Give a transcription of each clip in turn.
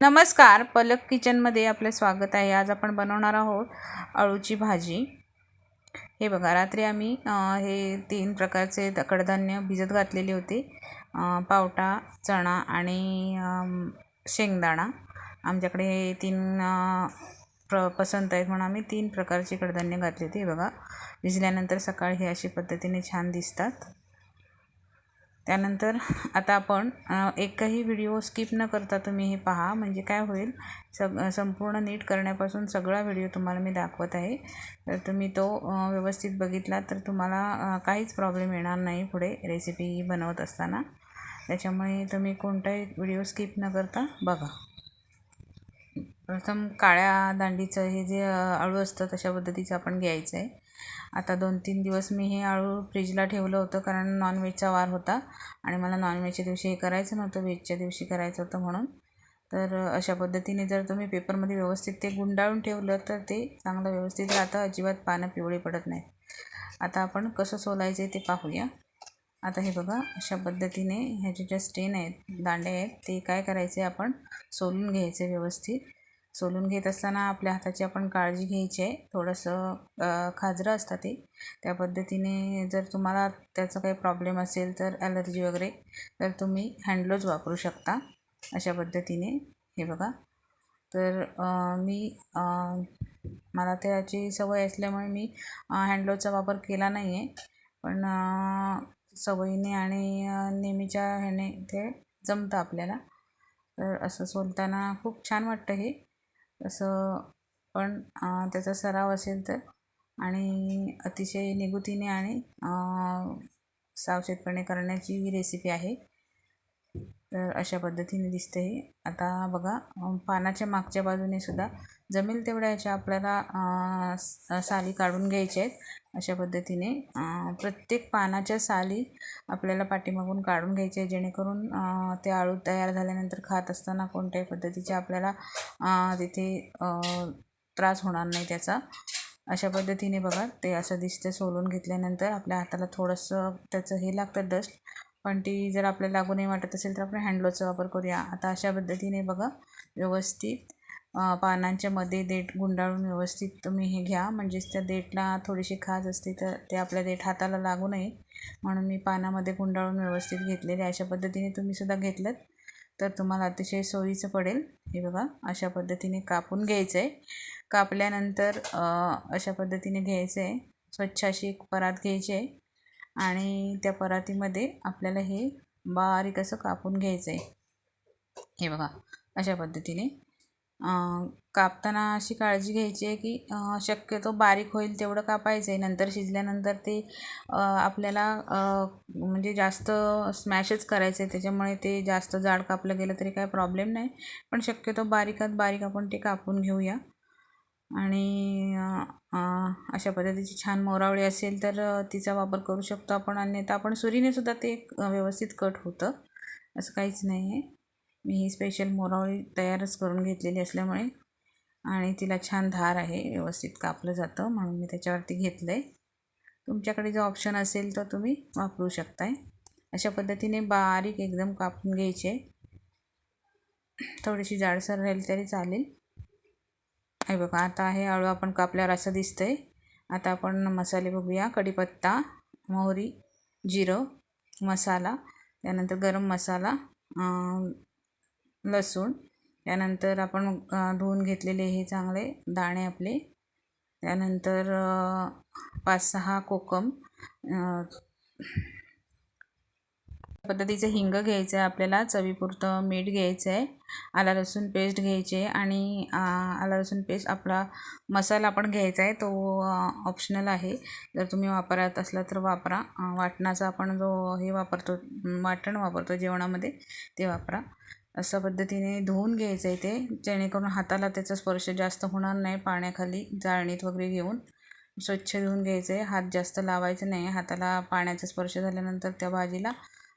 नमस्कार पलक किचनमध्ये आपलं स्वागत आहे. आज आपण बनवणार आहोत अळूची भाजी. हे बघा रात्री आम्ही हे तीन प्रकारचे कडधान्य भिजत घातलेले होते. पावटा चणा आणि शेंगदाणा. आमच्याकडे हे तीन प्र पसंत आहेत म्हणून आम्ही तीन प्रकारचे कडधान्य घातले होते हे बघा भिजल्यानंतर सकाळी हे अशी पद्धतीने छान दिसतात. त्यानंतर आता आपण एकही व्हिडिओ स्किप न करता तुम्ही हे पहा. म्हणजे काय होईल सग संपूर्ण नीट करण्यापासून सगळा व्हिडिओ तुम्हाला मी दाखवत आहे. तर तुम्ही तो व्यवस्थित बघितला तर तुम्हाला काहीच प्रॉब्लेम येणार नाही पुढे रेसिपी बनवत असताना. त्याच्यामुळे तुम्ही कोणताही व्हिडिओ स्किप न करता बघा. प्रथम काळ्या दांडीचं हे जे अळू असतं तशा पद्धतीचं आपण घ्यायचं आहे. आता दोन तीन दिवस मी हे आळू फ्रीजला ठेवलं होतं कारण नॉनव्हेजचा वार होता. आणि मला नॉनव्हेजच्या दिवशी हे करायचं नव्हतं व्हेजच्या दिवशी करायचं होतं म्हणून. तर अशा पद्धतीने जर तुम्ही पेपरमध्ये व्यवस्थित ते गुंडाळून ठेवलं तर ते चांगलं व्यवस्थित राहतं अजिबात पानं पिवळी पडत नाही आता आपण कसं सोलायचं आहे ते पाहूया. आता हे बघा अशा पद्धतीने ह्याचे ज्या स्टेन आहेत दांडे आहेत ते काय करायचे आपण? सोलून घ्यायचे व्यवस्थित. सोलून घेत असताना आपल्या हाताची आपण काळजी घ्यायची आहे. थोडंसं खाजरं असतं ते. त्या पद्धतीने जर तुम्हाला त्याचा काही प्रॉब्लेम असेल तर ॲलर्जी वगैरे तर तुम्ही हँडलोज वापरू शकता. अशा पद्धतीने. हे बघा. तर मी मला त्याची सवय असल्यामुळे मी हँडलोजचा वापर केला नाही आहे पण सवयीने आणि नेहमीच्या ह्याने ते जमतं आपल्याला. तर असं सोलताना खूप छान वाटतं हे. तसं पण त्याचा सराव असेल तर. आणि अतिशय निगुतीने आणि सावशेतपणे सावचेतपणे करण्याची ही रेसिपी आहे. तर अशा पद्धतीने दिसते हे आता बघा पानाच्या मागच्या बाजूने सुद्धा जमेल तेवढ्या ह्याच्या आपल्याला साली काढून घ्यायच्या आहेत. अशा पद्धतीने प्रत्येक पानाच्या साली आपल्याला पाठीमागून काढून घ्यायचे आहे जेणेकरून ते आळू तयार झाल्यानंतर खात असताना कोणत्याही पद्धतीचे आपल्याला तिथे त्रास होणार नाही त्याचा. अशा पद्धतीने बघा ते असं दिसतं सोलून घेतल्यानंतर आपल्या हाताला थोडंसं त्याचं हे लागतं डस्ट पण ती जर आपल्याला लागू नाही वाटत असेल तर आपण हँडलोचा वापर करूया. आता अशा पद्धतीने बघा व्यवस्थित पानांच्या मध्ये देठ गुंडाळून व्यवस्थित तुम्ही हे घ्या. म्हणजेच त्या देठला थोडीशी खाज असते तर ते आपल्या देठ हाताला लागू नये. म्हणून मी पानामध्ये गुंडाळून व्यवस्थित घेतलेले अशा पद्धतीने तुम्ही सुद्धा घेतलं तर तुम्हाला अतिशय सोयीचं पडेल. हे बघा अशा पद्धतीने कापून घ्यायचं आहे कापल्यानंतर अशा पद्धतीने घ्यायचं आहे स्वच्छ अशी एक परात घ्यायची आहे आणि त्या परातीमध्ये आपल्याला हे बारीक असं कापून घ्यायचं आहे हे बघा अशा पद्धतीने. कापताना अशी काळजी घ्यायची आहे की शक्यतो बारीक होईल तेवढं कापायचं आहे नंतर शिजल्यानंतर ते आपल्याला म्हणजे जास्त स्मॅशच करायचं आहे त्याच्यामुळे ते जास्त जाड कापलं गेलं तरी काय प्रॉब्लेम नाही. पण शक्यतो बारीकात बारीक आपण ते कापून घेऊया. आणि अशा पद्धतीची छान मोरावळी असेल तर तिचा वापर करू शकतो आपण. अन्यथा आपण सुरीनेसुद्धा ते व्यवस्थित कट होतं. असं काहीच नाही आहे मी ही स्पेशल मोरावळी तयारच करून घेतलेली असल्यामुळे आणि तिला छान धार आहे व्यवस्थित कापलं जातं म्हणून मी त्याच्यावरती घेतलं आहे तुमच्याकडे जो ऑप्शन असेल तो तुम्ही वापरू शकताय. अशा पद्धतीने बारीक एकदम कापून घ्यायचे. थोडीशी जाडसर राहील तरी चालेल. हे बघा आता हे आळू आपण कापल्यावर असं दिसतं आहे आता आपण मसाले बघूया. कढीपत्ता मोहरी जिरं मसाला त्यानंतर गरम मसाला लसूण. त्यानंतर आपण धुवून घेतलेले हे चांगले दाणे आपले. त्यानंतर पाच सहा कोकम पद्धतीचं हिंग घ्यायचं आहे आपल्याला चवीपुरतं मीठ घ्यायचं आहे आला लसूण पेस्ट घ्यायची आहे आणि आला लसूण पेस्ट आपला मसाला आपण घ्यायचा आहे तो ऑप्शनल आहे. जर तुम्ही वापरत असला तर वापरा. वाटणाचा आपण जो हे वापरतो वाटण वापरतो जेवणामध्ये ते वापरा. अशा पद्धतीने धुवून घ्यायचं आहे ते. जेणेकरून हाताला त्याचा स्पर्श जास्त होणार नाही पाण्याखाली जाळणीत वगैरे घेऊन. स्वच्छ धुवून घ्यायचं आहे हात जास्त लावायचं नाही. हाताला पाण्याचा स्पर्श झाल्यानंतर त्या भाजीला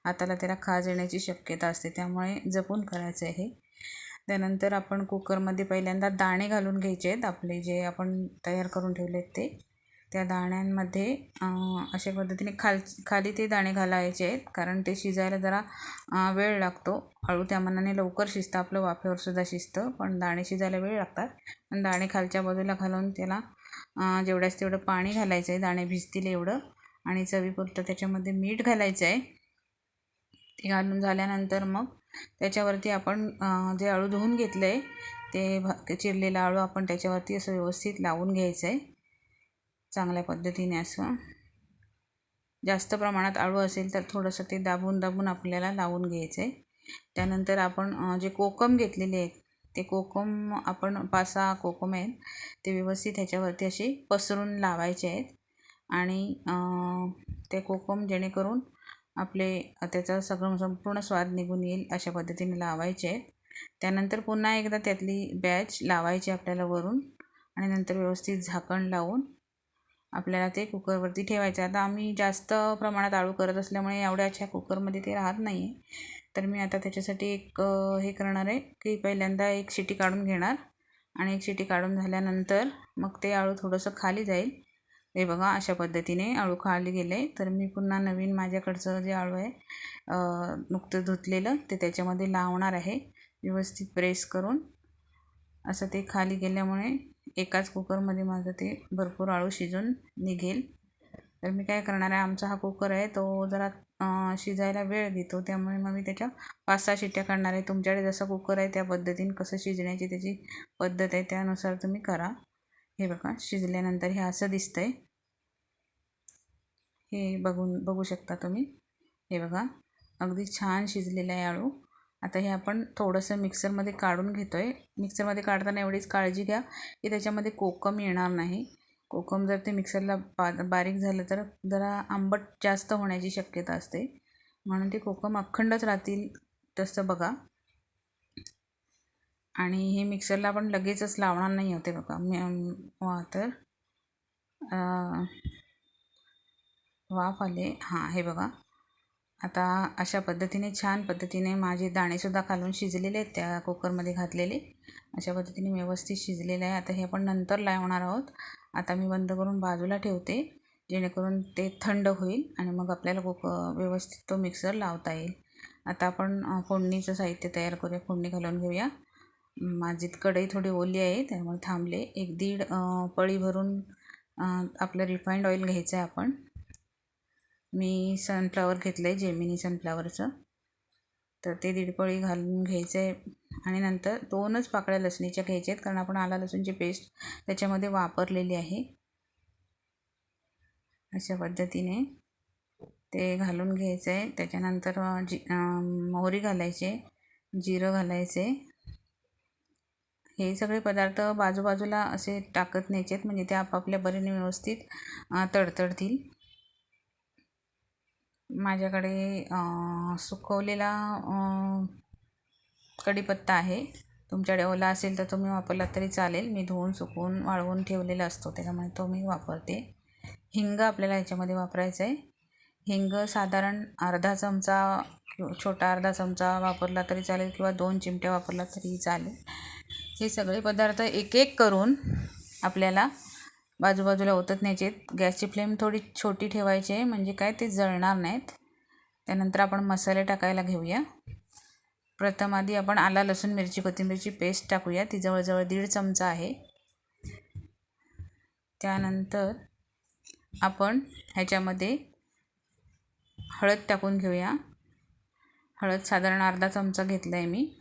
हाताला त्याला खाज येण्याची शक्यता असते. त्यामुळे जपून करायचं आहे हे. त्यानंतर आपण कुकरमध्ये पहिल्यांदा दाणे घालून घ्यायचे आहेत आपले जे आपण तयार करून ठेवले आहेत ते. त्या दाण्यांमध्ये अशा पद्धतीने खाल खाली ते दाणे घालायचे आहेत कारण ते शिजायला जरा वेळ लागतो. अळू त्या मनाने लवकर शिजतं आपलं वाफेवरसुद्धा शिजतं पण दाणे शिजायला वेळ लागतात. पण दाणे खालच्या बाजूला घालून त्याला जेवढ्याच तेवढं पाणी घालायचं आहे दाणे भिजतील एवढं आणि चवीपुरतं त्याच्यामध्ये मीठ घालायचं आहे ते घालून झाल्यानंतर मग त्याच्यावरती आपण जे अळू धुवून घेतलं आहे ते भ चिरलेलं आळू आपण त्याच्यावरती असं व्यवस्थित लावून घ्यायचं आहे चांगल्या पद्धतीने असं. जास्त प्रमाणात आळू असेल तर थोडंसं ते दाबून दाबून आपल्याला लावून घ्यायचं आहे त्यानंतर आपण जे कोकम घेतलेले आहेत ते कोकम आपण पाच सहा कोकम आहेत ते व्यवस्थित ह्याच्यावरती असे पसरून लावायचे आहेत. आणि ते कोकम जेणेकरून आपले त्याचा सगळं संपूर्ण स्वाद निघून येईल अशा पद्धतीने लावायचे आहेत. त्यानंतर पुन्हा एकदा त्यातली बॅच लावायची आपल्याला वरून आणि नंतर व्यवस्थित झाकण लावून आपल्याला ते कुकरवरती ठेवायचं आता आम्ही जास्त प्रमाणात आळू करत असल्यामुळे एवढ्याच्या कुकरमध्ये ते राहत नाही आहे तर मी आता त्याच्यासाठी एक हे करणार आहे की पहिल्यांदा एक शिटी काढून घेणार आणि एक शिटी काढून झाल्यानंतर मग ते आळू थोडंसं खाली जाईल. हे बघा अशा पद्धतीने आळू खाली गेले. तर मी पुन्हा नवीन माझ्याकडचं जे आळू आहे नुकतं धुतलेलं ते त्याच्यामध्ये लावणार आहे. व्यवस्थित प्रेस करून असं ते खाली गेल्यामुळे एकाच कुकरमध्ये माझं ते भरपूर आळू शिजून निघेल. तर मी काय करणार आहे आमचा हा कुकर आहे तो जरा शिजायला वेळ घेतो. त्यामुळे मग मी त्याच्या पाच सहा शिट्ट्या काढणार आहे. तुमच्याकडे जसं कुकर आहे त्या पद्धतीने कसं शिजण्याची त्याची पद्धत आहे त्यानुसार तुम्ही करा. हे बघा शिजल्यानंतर हे असं दिसतं आहे हे बघून बघू शकता तुम्ही. हे बघा अगदी छान शिजलेलं आहे आळू. आता हे आपण थोडंसं मिक्सरमध्ये काढून घेतो आहे मिक्सरमध्ये काढताना एवढीच काळजी घ्या की त्याच्यामध्ये कोकम येणार नाही. कोकम जर ते मिक्सरला बा बारीक झालं तर जरा आंबट जास्त होण्याची शक्यता असते. म्हणून ते कोकम अखंडच राहतील तसं बघा. आणि हे मिक्सरला आपण लगेचच लावणार नाही होते बघा. मी वा तर वाफ आले. हां हे बघा. आता अशा पद्धतीने छान पद्धतीने माझे दाणेसुद्धा खालून शिजलेले आहेत त्या कुकरमध्ये घातलेले. अशा पद्धतीने व्यवस्थित शिजलेलं आहे. आता हे आपण नंतर लावणार आहोत. आता मी बंद करून बाजूला ठेवते जेणेकरून ते थंड होईल आणि मग आपल्याला कुक व्यवस्थित तो मिक्सर लावता येईल. आता आपण फोडणीचं साहित्य तयार करूया फोडणी घालून घेऊया. माझी कढई थोडी ओली आहे त्यामुळे थांबले. एक दीड पळी भरून आपलं रिफाईंड ऑइल घ्यायचं आहे आपण. मी सनफ्लावर घेतलं आहे जेमिनी सनफ्लावरचं तर ते दीड पळी घालून घ्यायचं आहे आणि नंतर दोनच पाकळ्या लसणीच्या घ्यायच्या आहेत कारण आपण आला लसूणची पेस्ट त्याच्यामध्ये वापरलेली आहे. अशा पद्धतीने ते घालून घ्यायचं आहे त्याच्यानंतर जी मोहरी घालायचे जिरं घालायचे. हे सगळे पदार्थ बाजूबाजूला असे टाकत न्यायचे आहेत म्हणजे ते आपापल्या परीने व्यवस्थित तडतडतील. माझ्याकडे सुकवलेला कढीपत्ता आहे. तुमच्याकडे ओला असेल तर तुम्ही वापरला तरी चालेल. मी धुवून सुकवून वाळवून ठेवलेला असतो. त्याच्यामुळे तो मी वापरते. हिंग आपल्याला याच्यामध्ये वापरायचं आहे. हिंग साधारण अर्धा चमचा छोटा अर्धा चमचा वापरला तरी चालेल किंवा दोन चिमट्या वापरला तरी चालेल. हे सगळे पदार्थ एक एक करून आपल्याला बाजूबाजूला ओतत न्यायचे आहेत गॅसची फ्लेम थोडी छोटी ठेवायची आहे म्हणजे काय ते जळणार नाहीत. त्यानंतर आपण मसाले टाकायला घेऊया. प्रथम आधी आपण आला लसूण मिरची कोथिंबीरची पेस्ट टाकूया. ती जवळजवळ दीड चमचा आहे. त्यानंतर आपण ह्याच्यामध्ये हळद टाकून घेऊया. हळद साधारण अर्धा चमचा घेतला आहे मी.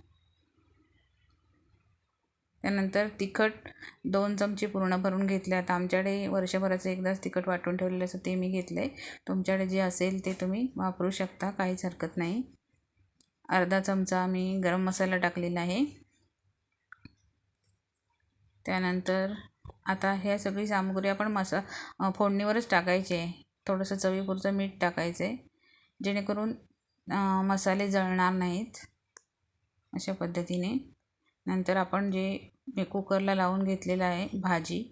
त्यानंतर तिखट दोन चमचे पूर्ण भरून घेतले. आता आमच्याकडे वर्षभराचं एकदाच तिखट वाटून ठेवलेलं असं ते मी घेतलं आहे तुमच्याकडे जे असेल ते तुम्ही वापरू शकता काहीच हरकत नाही. अर्धा चमचा मी गरम मसाला टाकलेला आहे. त्यानंतर आता ह्या सगळी सामुग्री आपण मसा फोडणीवरच टाकायची आहे. थोडंसं चवीपुरतं मीठ टाकायचं आहे. जेणेकरून मसाले जळणार नाहीत. अशा पद्धतीने. नंतर आपण जे कुकरला लावून घेतलेलं आहे भाजी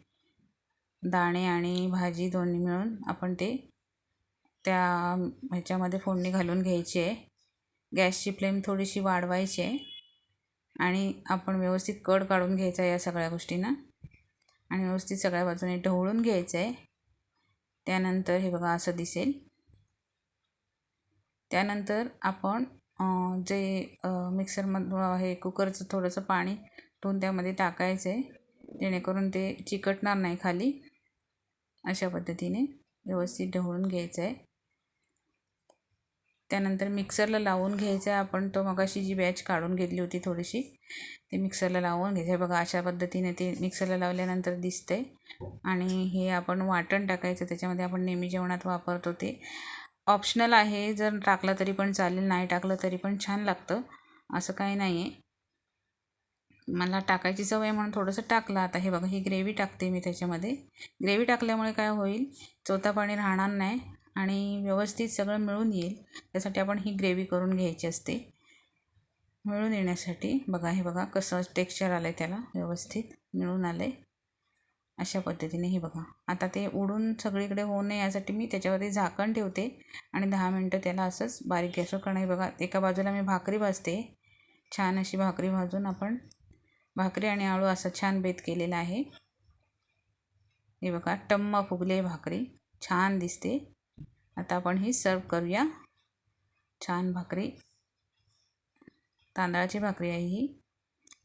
दाणे आणि भाजी दोन्ही मिळून आपण ते त्या ह्याच्यामध्ये फोडणी घालून घ्यायची आहे. गॅसची फ्लेम थोडीशी वाढवायची आहे आणि आपण व्यवस्थित कड काढून घ्यायचा या सगळ्या गोष्टींना. आणि व्यवस्थित सगळ्या बाजूने ढवळून घ्यायचं आहे. त्यानंतर हे बघा असं दिसेल. त्यानंतर आपण जे मिक्सरमधून हे कुकरचं थोडंसं पाणी ठेवून त्यामध्ये टाकायचं आहे जेणेकरून ते चिकटणार नाही खाली. अशा पद्धतीने व्यवस्थित ढवळून घ्यायचं आहे त्यानंतर मिक्सरला लावून घ्यायचं आहे आपण. तो मगाशी जी बॅच काढून घेतली होती थोडीशी ते मिक्सरला लावून घ्यायचं आहे बघा अशा पद्धतीने ते मिक्सरला लावल्यानंतर दिसतं आहे आणि हे आपण वाटण टाकायचं त्याच्यामध्ये आपण नेहमी जेवणात वापरतो ते. ऑप्शनल आहे. जर टाकलं तरी पण चालेल नाही टाकलं तरी पण छान लागतं. असं काही नाही आहे मला टाकायची सवय म्हणून थोडंसं टाकलं. आता हे बघा ही ग्रेव्ही टाकते मी त्याच्यामध्ये. ग्रेव्ही टाकल्यामुळे काय होईल? चौथा पाणी राहणार नाही आणि व्यवस्थित सगळं मिळून येईल. त्यासाठी आपण ही ग्रेव्ही करून घ्यायची असते. मिळून येण्यासाठी. बघा हे बघा कसं टेक्स्चर आलं आहे त्याला. व्यवस्थित मिळून आलं आहे अशा पद्धतीने हे बघा. आता ते उडून सगळीकडे होऊ नये यासाठी मी त्याच्यावरती झाकण ठेवते आणि दहा मिनटं त्याला असंच बारीक गॅसवर करणं. बघा एका बाजूला मी भाकरी भाजते. छान अशी भाकरी भाजून आपण भाकरी आणि आळू असा छान बेत केलेला आहे. हे बघा टम्मा फुगले भाकरी. छान दिसते. आता आपण ही सर्व करूया. छान भाकरी. तांदळाची भाकरी आहे ही.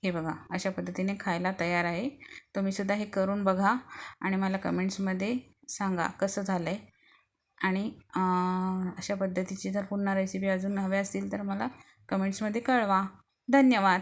हे बघा अशा पद्धतीने खायला तयार आहे. तुम्हीसुद्धा हे करून बघा आणि मला कमेंट्समध्ये सांगा कसं झालं आहे आणि अशा पद्धतीची जर पुन्हा रेसिपी अजून हव्या असतील तर मला कमेंट्समध्ये कळवा. धन्यवाद.